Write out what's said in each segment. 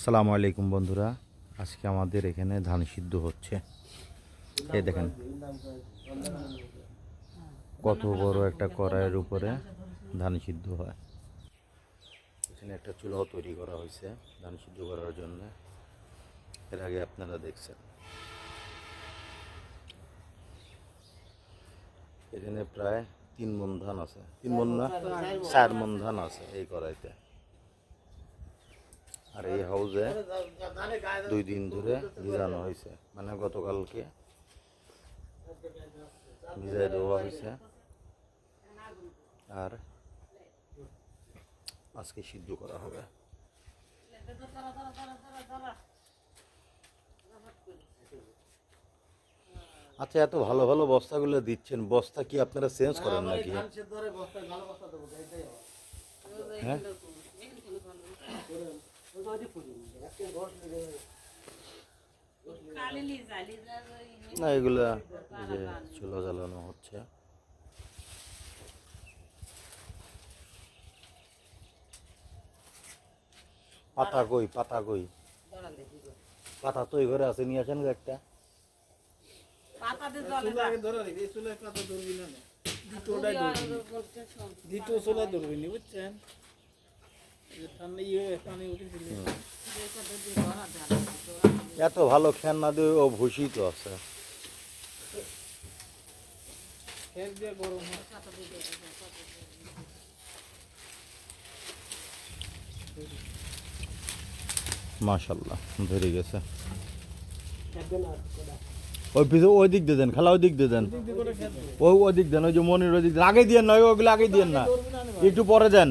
আসসালামু আলাইকুম বন্ধুরা। আজকে আমাদের এখানে ধান সিদ্ধ হচ্ছে। এই দেখেন, কত বড় একটা কড়াইয়ের উপরে ধান সিদ্ধ হয়। এখানে একটা চুলাও তৈরি করা হয়েছে ধান সিদ্ধ করার জন্য। এর আগে আপনারা দেখছেন। এখানে প্রায় তিন মন ধান আছে। তিন মন না? চার মন ধান আছে এই কড়াইতে। আর এই হাউজে দুই দিন ধরে ভিজানো হয়েছে। মানে গতকালকে ভিজাই দেওয়া হয়েছে। আর আজকে সিদ্ধ করা হবে। আচ্ছা এত ভালো ভালো বস্তাগুলো দিচ্ছেন। বস্তা কি আপনারা চেঞ্জ করেন নাকি? হ্যাঁ? না এগুলা যে চুলা জ্বালানো হচ্ছে। পাতা কই পাতা কই? পাতা তো এই ঘরে আছে নিয়ে আসেন একটা। দ্বিতীয় চোলা ধরবি বুঝছেন? এত ভালো খেয়াল না দিয়ে ও তো আছে। মাশাল্লাহ ধরে গেছে। ওই পিছু ওই দিক দিয়ে দেন খেলা ওই দিক দিয়ে দেন। ওই ওই দিক দেন ওই যে মনির ওই দিক দেন আগে দিয়ে নয় ওগুলো আগে দিয়ে না। একটু পরে দেন।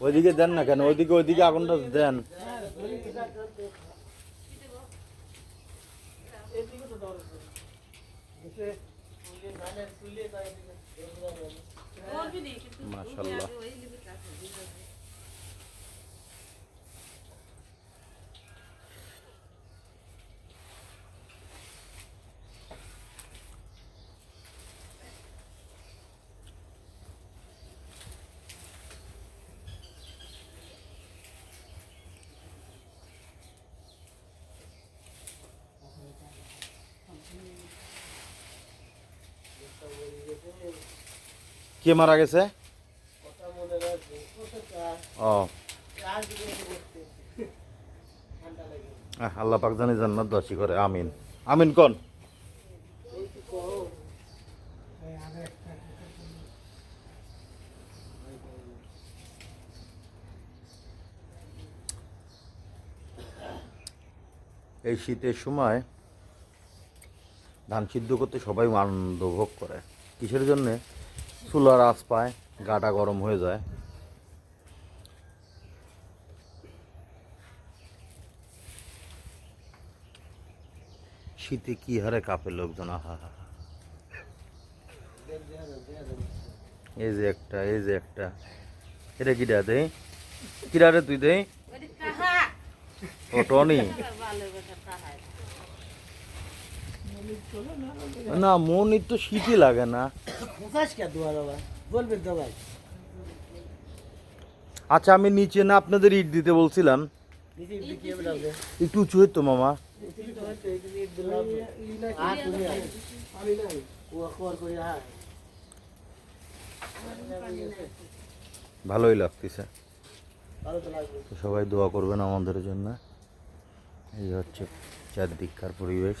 ওইদিকে দেন না কেন? ওইদিকে ওইদিকে আগুনটা দেন। মাশাল্লাহ কে মারা গেছে? ও। আল্লাহ পাক জানি জান্নাত দাসি করে, আমিন। আমিন কোন? এই শীতের সময় ধান সিদ্ধ করতে সবাই আনন্দ ভোগ করে। কিসের জন্যে? চুলার আঁচ পায়, গাটা গরম হয়ে যায়। শীতে কি হারে কাপে লোকজন, আহা। এই যে একটা, এই যে একটা। এটা কিটা দেই? কিরা রে তুই ও টনি। না, মনির তো শীতই লাগে না। বলবেন তো ভাই। আচ্ছা আমি নিচে না আপনাদের ইট দিতে বলছিলাম। একটু উঁচু হইতো মামা। ভালোই লাগতেছে। সবাই দোয়া করবেন আমাদের জন্য। এই হচ্ছে চারদিককার পরিবেশ।